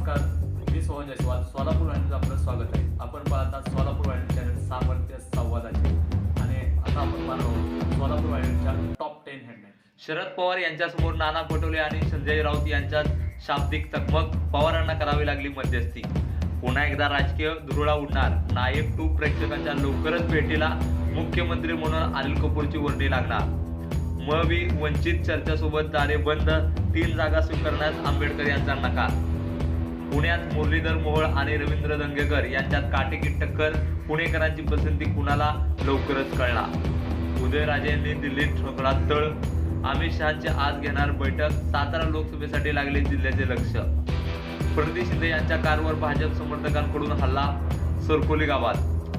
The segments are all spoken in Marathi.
नमस्कार. मी सोहन जयस्वाल. सोलापूर वाहिनीचं आपलं स्वागत आहे. आपण पाहतात सोलापूर वाहिनी चॅनल सामर्थ्य संवादाचे. आणि आता आपण पाहणार आहोत सोलापूर वाहिनीच्या top ten headline Sharad Pawar यांच्यासमोर नाना पटोले आणि संजय राऊत यांच्यात शाब्दिक चकमक पवारांना करावी लागली मध्यस्थी. पुन्हा एकदा राजकीय धुरुळा उडणार. नायक टू प्रेक्षकांच्या लवकरच भेटीला मुख्यमंत्री म्हणून अनिल कपूरची वर्णी लागणार. मवी वंचित चर्चेसोबत दारे बंद. तीन जागा स्वीकारण्यास आंबेडकर यांचा नकार. पुण्यात मुरलीधर मोहोळ आणि रवींद्र दंगेकर यांच्यात काटेकी टक्कर. पुणेकरांची पसंती कुणाला? लवकरच कळणार. उदयराजेंनी दिल्लीत ठोकला तळ. अमित शहाची आज घेणार बैठक. सातारा लोकसभेसाठी लागले जिल्ह्याचे लक्ष. प्रदीप शिंदे यांच्या कारवर भाजप समर्थकांकडून हल्ला. सरकोली गावात.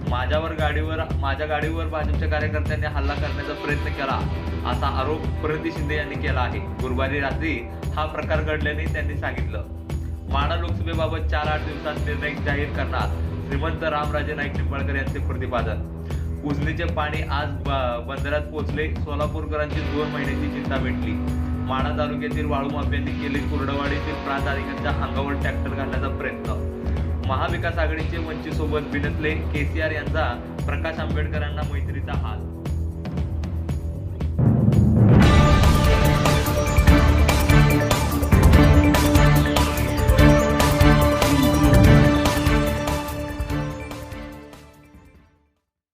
माझ्यावर गाडीवर माझ्या गाडीवर भाजपच्या कार्यकर्त्यांनी हल्ला करण्याचा प्रयत्न केला असा आरोप प्रदीप शिंदे यांनी केला आहे. गुरुवारी रात्री हा प्रकार घडल्याने त्यांनी सांगितलं. माडा लोकसभेबाबत चार आठ दिवसात निर्णय जाहीर करणार. श्रीमंत रामराजे नाईक निंबाळकर यांचे प्रतिपादन. उजनीचे पाणी आज बंदरात पोहोचले. सोलापूरकरांची दोन महिन्याची चिंता भेटली. माणा तालुक्यातील वाळू माफियांनी केले कुर्डवाडीतील प्रांताधिकाऱ्यांच्या अंगावर ट्रॅक्टर घालण्याचा प्रयत्न. महाविकास आघाडीचे वंचित सोबत केसीआर यांचा प्रकाश आंबेडकरांना मैत्रीचा हात.